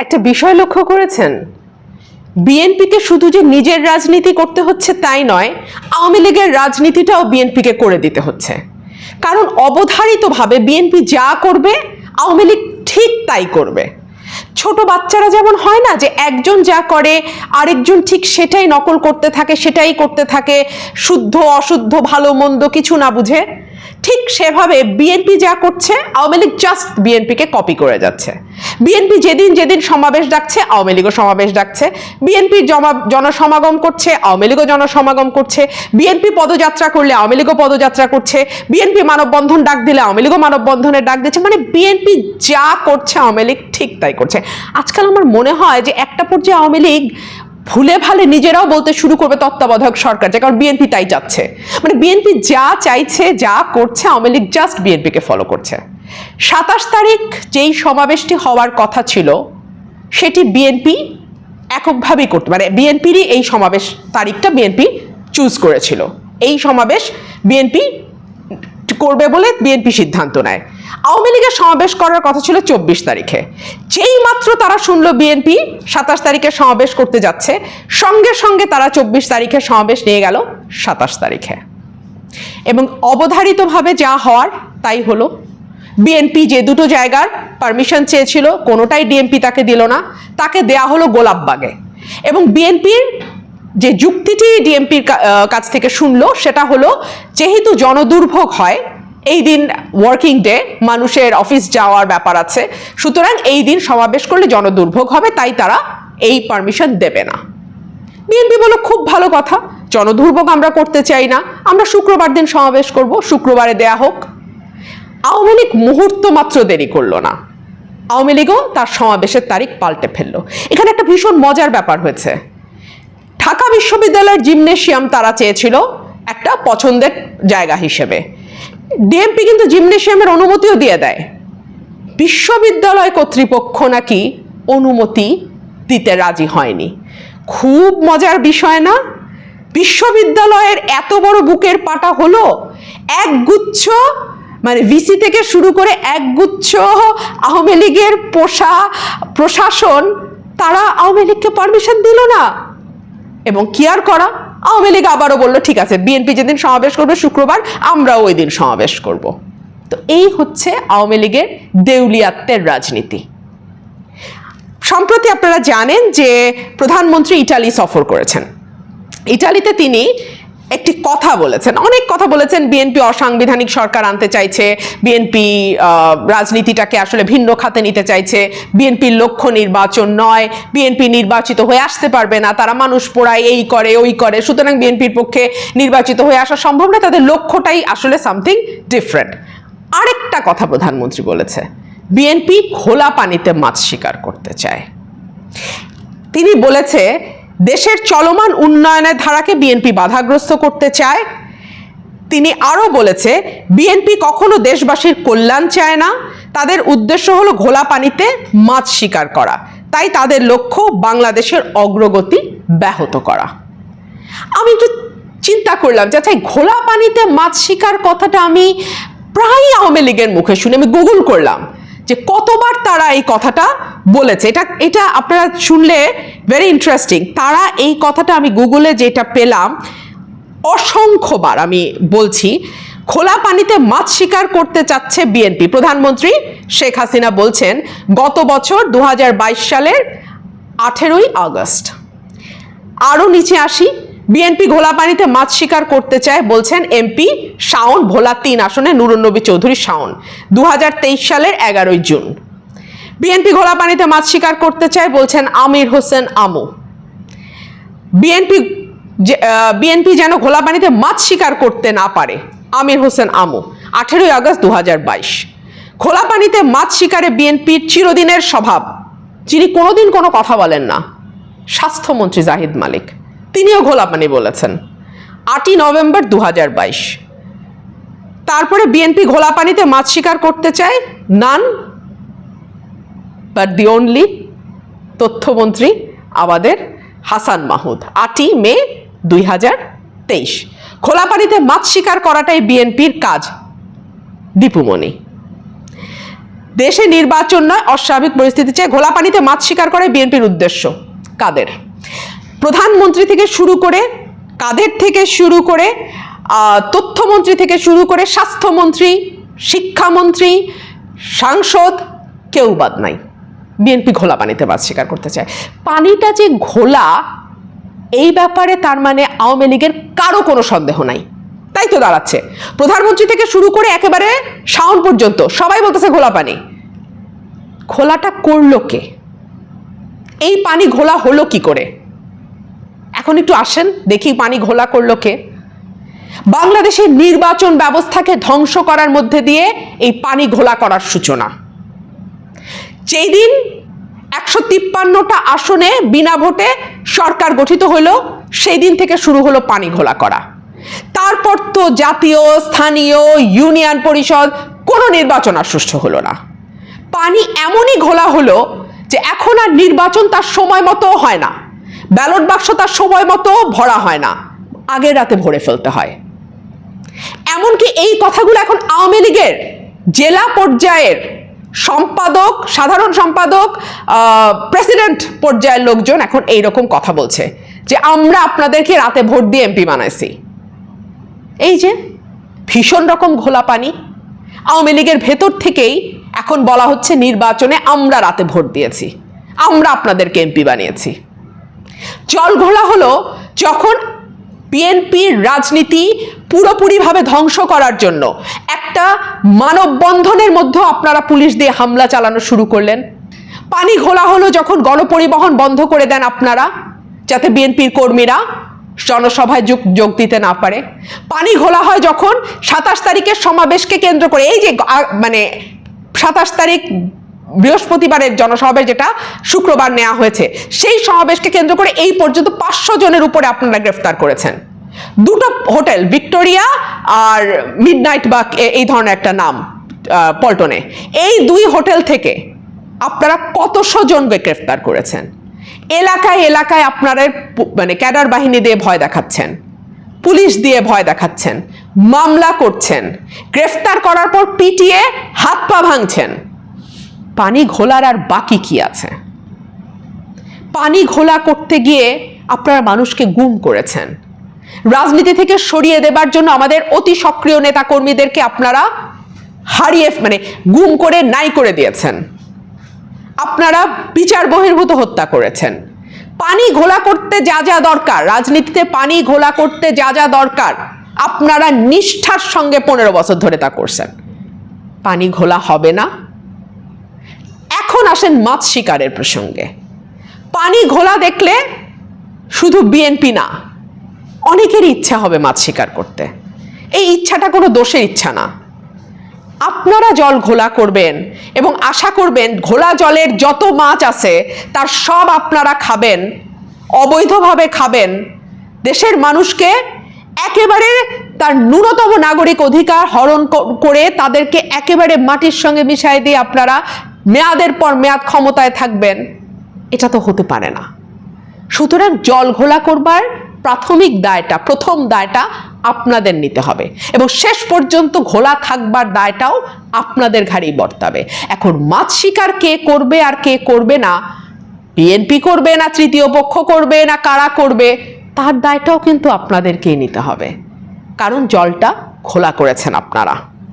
একটা বিষয় লক্ষ্য করেছেন? বিএনপিকে শুধু যে নিজের রাজনীতি করতে হচ্ছে তাই নয়, আওয়ামী লীগের রাজনীতিটাও বিএনপিকে করে দিতে হচ্ছে। কারণ অবধারিতভাবে বিএনপি যা করবে, আওয়ামী লীগ ঠিক তাই করবে। ছোট বাচ্চারা যেমন হয় না যে একজন যা করে, আরেকজন ঠিক সেটাই নকল করতে থাকে, সেটাই করতে থাকে, শুদ্ধ, অশুদ্ধ, ভালো, মন্দ কিছু না বুঝে ঠিক সেভাবে বিএনপি যা করছে, আওয়ামী লীগ জাস্ট বিএনপিকে কপি করে যাচ্ছে। বিএনপি যেদিন যেদিন সমাবেশ ডাকছে, আওয়ামী লীগও সমাবেশ ডাকছে। বিএনপি জমা জনসমাগম করছে, আওয়ামী লীগও জনসমাগম করছে। বিএনপি পদযাত্রা করলে আওয়ামী লীগও পদযাত্রা করছে। বিএনপি মানববন্ধন ডাক দিলে আওয়ামী লীগও মানববন্ধনের ডাক দিচ্ছে। মানে বিএনপি যা করছে, আওয়ামী লীগ ঠিক তাই করছে। আজকাল আমার মনে হয় যে একটা পর্যায়ে আওয়ামী লীগ ভুলে ভালে নিজেরাও বলতে শুরু করবে তত্ত্বাবধায়ক সরকার, যে কারণ বিএনপি তাই চাচ্ছে। মানে বিএনপি যা চাইছে, যা করছে, আওয়ামী লীগ জাস্ট বিএনপিকে ফলো করছে। সাতাশ তারিখ যেই সমাবেশটি হওয়ার কথা ছিল, সেটি বিএনপি এককভাবেই করতে মানে বিএনপিরই এই সমাবেশ তারিখটা বিএনপি চুজ করেছিল। এই সমাবেশ বিএনপি করবে বলে বিএনপি সিদ্ধান্ত নেয়। আওয়ামী লীগের সমাবেশ করার কথা ছিল চব্বিশ তারিখে। যেই মাত্র তারা শুনলো বিএনপি সাতাশ তারিখে সমাবেশ করতে যাচ্ছে, সঙ্গে সঙ্গে তারা চব্বিশ তারিখে সমাবেশ নিয়ে গেল সাতাশ তারিখে। এবং অবধারিতভাবে যা হওয়ার তাই হলো। বিএনপি যে দুটো জায়গার পারমিশন চেয়েছিল, কোনোটাই ডিএমপি তাকে দিল না। তাকে দেয়া হলো গোলাপবাগে এবং বিএনপির যে যুক্তিটি ডিএমপির কাছ থেকে শুনলো, সেটা হলো, যেহেতু জনদুর্ভোগ হয় এই দিন ওয়ার্কিং ডে মানুষের অফিস যাওয়ার ব্যাপার আছে। সুতরাং এই দিন সমাবেশ করলে জনদুর্ভোগ হবে, তাই তারা এই পারমিশন দেবে না। বিএনপি বলো খুব ভালো কথা। জনদুর্ভোগ আমরা করতে চাই না। আমরা শুক্রবার দিন সমাবেশ করব, শুক্রবারে দেয়া হোক। আওয়ামী লীগ মুহূর্ত মাত্র দেরি করল না। আওয়ামী লীগও তার সমাবেশের তারিখ পাল্টে ফেলল। এখানে একটা ভীষণ মজার ব্যাপার হয়েছে। ঢাকা বিশ্ববিদ্যালয়ের জিমনেশিয়াম তারা চেয়েছিল একটা পছন্দের জায়গা হিসেবে। ডিএমপি কিন্তু জিমনেশিয়ামের অনুমতিও দিয়ে দেয়। বিশ্ববিদ্যালয় কর্তৃপক্ষ নাকি অনুমতি দিতে রাজি হয়নি। খুব মজার বিষয় না? বিশ্ববিদ্যালয়ের এত বড় বুকের পাটা হলো একগুচ্ছ মানে ভিসি থেকে শুরু করে একগুচ্ছ আওয়ামী লীগের পোষা, প্রশাসন, তারা আওয়ামী লীগকে পারমিশন দিল না। এবং কি আর করা? আওয়ামী লীগ আবারও বলল, ঠিক আছে বিএনপি যেদিন সমাবেশ করবে, শুক্রবার আমরাও ওই দিন সমাবেশ করব। তো এই হচ্ছে আওয়ামী লীগের দেউলিয়াত্মের রাজনীতি। সম্প্রতি আপনারা জানেন যে প্রধানমন্ত্রী ইটালি সফর করেছেন। ইটালিতে তিনি একটি কথা বলেছেন, অনেক কথা বলেছেন। বিএনপি অসাংবিধানিক সরকার আনতে চাইছে, বিএনপি রাজনীতিটাকে আসলে ভিন্ন খাতে নিতে চাইছে। বিএনপির লক্ষ্য নির্বাচন নয়, বিএনপি নির্বাচিত হয়ে আসতে পারবে না, তারা মানুষ পোড়ায়, এই করে, ওই করে। সুতরাং বিএনপির পক্ষে নির্বাচিত হয়ে আসা সম্ভব না, তাদের লক্ষ্যটাই আসলে সামথিং ডিফারেন্ট আরেকটা কথা প্রধানমন্ত্রী বলেছে, বিএনপি খোলা পানিতে মাছ শিকার করতে চায়। তিনি বলেছে দেশের চলমান উন্নয়নের ধারাকে বিএনপি বাধাগ্রস্ত করতে চায়। তিনি আরও বলেছে বিএনপি কখনো দেশবাসীর কল্যাণ চায় না। তাদের উদ্দেশ্য হলো ঘোলা পানিতে মাছ শিকার করা। তাই তাদের লক্ষ্য বাংলাদেশের অগ্রগতি ব্যাহত করা। আমি একটু চিন্তা করলাম যে আচ্ছা ঘোলা পানিতে মাছ শিকার কথাটা আমি প্রায় আওয়ামী লীগের মুখে শুনে আমি গুগল করলাম যে, কতবার তারা এই কথাটা বলেছে। এটা এটা আপনারা শুনলে ভেরি ইন্টারেস্টিং তারা এই কথাটা আমি গুগলে যেটা পেলাম, অসংখ্যবার আমি বলছি, খোলা পানিতে মাছ শিকার করতে চাচ্ছে বিএনপি প্রধানমন্ত্রী শেখ হাসিনা বলছেন, গত বছর দু হাজার বাইশ সালের আঠেরোই আগস্ট। আরও নিচে আসি বিএনপি ঘোলা পানিতে মাছ শিকার করতে চায় বলছেন এমপি শাওন ভোলা তিন আসনে নুরুন্নবী চৌধুরী শাওন দু হাজার তেইশ সালের এগারোই জুন। বিএনপি ঘোলা পানিতে মাছ শিকার করতে চায় বলছেন আমির হোসেন আমু। বিএনপি বিএনপি যেন ঘোলা পানিতে মাছ শিকার করতে না পারে, আমির হোসেন আমু, আঠেরোই আগস্ট দু খোলা পানিতে মাছ শিকারে বিএনপির চিরদিনের স্বভাব, যিনি কোনোদিন কোনো কথা বলেন না। স্বাস্থ্যমন্ত্রী জাহিদ মালিক, তিনিও ঘোলা পানি বলেছেন। আটই নভেম্বর দু হাজার বাইশ। তারপরে বিএনপি ঘোলা পানিতে মাছ শিকার করতে চায় নান বাট দি অনলি তথ্যমন্ত্রী আমাদের হাসান মাহুদ আটই মে দুই হাজার তেইশ। খোলা পানিতে মাছ শিকার করাটাই বিএনপির কাজ দীপুমণি দেশে নির্বাচন নয়, অস্বাভাবিক পরিস্থিতি চেয়ে ঘোলা পানিতে মাছ শিকার করে বিএনপির উদ্দেশ্য, কাদের? প্রধানমন্ত্রী থেকে শুরু করে কাদের থেকে শুরু করে তথ্যমন্ত্রী থেকে শুরু করে স্বাস্থ্যমন্ত্রী, শিক্ষামন্ত্রী, সাংসদ, কেউ বাদ নাই। বিএনপি ঘোলা পানিতে মাছ শিকার করতে চায়। পানিটা যে ঘোলা, এই ব্যাপারে তার মানে আওয়ামী লীগের কারও কোনো সন্দেহ নাই। তাই তো দাঁড়াচ্ছে। প্রধানমন্ত্রী থেকে শুরু করে একেবারে শাওন পর্যন্ত সবাই বলতেছে ঘোলা পানি। ঘোলাটা করল কে? এই পানি ঘোলা হলো কি করে? এখন একটু আসেন, দেখি পানি ঘোলা করল কে? বাংলাদেশের নির্বাচন ব্যবস্থাকে ধ্বংস করার মধ্যে দিয়ে এই পানি ঘোলা করার সূচনা। যেই দিন একশো তিপ্পান্নটা আসনে বিনা ভোটে সরকার গঠিত হলো সেই দিন থেকে শুরু হলো পানি ঘোলা করা। তারপর তো জাতীয়, স্থানীয়, ইউনিয়ন পরিষদ, কোনো নির্বাচন আর সুষ্ঠু হলো না। পানি এমনই ঘোলা হলো যে এখন আর নির্বাচন তার সময় মতো হয় না। ব্যালট বাক্স তার সময় মতো ভরা হয় না। আগের রাতে ভরে ফেলতে হয়। এমনকি এই কথাগুলো এখন আওয়ামী লীগের জেলা পর্যায়ের সম্পাদক, সাধারণ সম্পাদক প্রেসিডেন্ট পর্যায়ের লোকজন এখন এই রকম কথা বলছে যে আমরা আপনাদেরকে রাতে ভোট দিয়ে এমপি বানাইছি। এই যে ভীষণ রকম ঘোলা পানি, আওয়ামী লীগের ভেতর থেকেই এখন বলা হচ্ছে নির্বাচনে আমরা রাতে ভোট দিয়েছি, আমরা আপনাদেরকে এমপি বানিয়েছি। জল ঘোলা হলো যখন বিএনপির রাজনীতি পুরোপুরিভাবে ধ্বংস করার জন্য একটা মানববন্ধনের মধ্যে আপনারা পুলিশ দিয়ে হামলা চালানো শুরু করলেন। পানি ঘোলা হলো যখন গণপরিবহন বন্ধ করে দেন আপনারা, যাতে বিএনপির কর্মীরা জনসভায় যোগ যোগ দিতে না পারে। পানি ঘোলা হয় যখন সাতাশ তারিখের সমাবেশকে কেন্দ্র করে, এই যে মানে সাতাশ তারিখ বৃহস্পতিবারের জনসমাবেশ যেটা শুক্রবার নেওয়া হয়েছে, সেই সমাবেশকে কেন্দ্র করে এই পর্যন্ত পাঁচশো জনের উপরে আপনারা গ্রেফতার করেছেন। দুটো হোটেল, ভিক্টোরিয়া আর মিডনাইট বা এই ধরনের একটা নাম পল্টনে। এই দুই হোটেল থেকে আপনারা কতশো জনকে গ্রেফতার করেছেন? এলাকায় এলাকায় আপনারা মানে ক্যাডার বাহিনী দিয়ে ভয় দেখাচ্ছেন, পুলিশ দিয়ে ভয় দেখাচ্ছেন, মামলা করছেন, গ্রেফতার করার পর পিটিয়ে হাত পা ভাঙছেন। পানি ঘোলার আর বাকি কি আছে? পানি ঘোলা করতে গিয়ে আপনারা মানুষকে গুম করেছেন। রাজনীতি থেকে সরিয়ে দেবার জন্য আমাদের অতি সক্রিয় নেতা কর্মীদেরকে আপনারা হারিয়ে মানে গুম করে, নাই করে দিয়েছেন। আপনারা বিচার বহির্ভূত হত্যা করেছেন। পানি ঘোলা করতে যা যা দরকার, রাজনীতিতে পানি ঘোলা করতে যা যা দরকার, আপনারা নিষ্ঠার সঙ্গে পনেরো বছর ধরে তা করছেন। পানি ঘোলা হবে না। এখন আসেন মাছ শিকারের প্রসঙ্গে। পানি ঘোলা দেখলে শুধু বিএনপি না অনেকেরই ইচ্ছা হবে মাছ শিকার করতে। এই ইচ্ছাটা কোনো দোষের ইচ্ছা না। আপনারা জল ঘোলা করবেন এবং আশা করবেন ঘোলা জলের যত মাছ আছে, তার সব আপনারা খাবেন, অবৈধভাবে খাবেন। দেশের মানুষকে একেবারে তার ন্যূনতম নাগরিক অধিকার হরণ করে তাদেরকে একেবারে মাটির সঙ্গে মিশাই দিয়ে আপনারা মেয়াদের পর মেয়াদ ক্ষমতায় থাকবেন। এটা তো হতে পারে না। সুতরাং জল ঘোলা করবার প্রাথমিক দায়টা, প্রথম দায়টা আপনাদের নিতে হবে। এবং শেষ পর্যন্ত ঘোলা থাকবার দায়টাও আপনাদের ঘাড়েই বর্তাবে। এখন মাছ শিকার কে করবে আর কে করবে না? বিএনপি করবে না, তৃতীয় পক্ষ করবে না, কারা করবে? তার দায়টাও কিন্তু আপনাদেরকেই নিতে হবে। কারণ জলটা খোলা করেছেন আপনারা।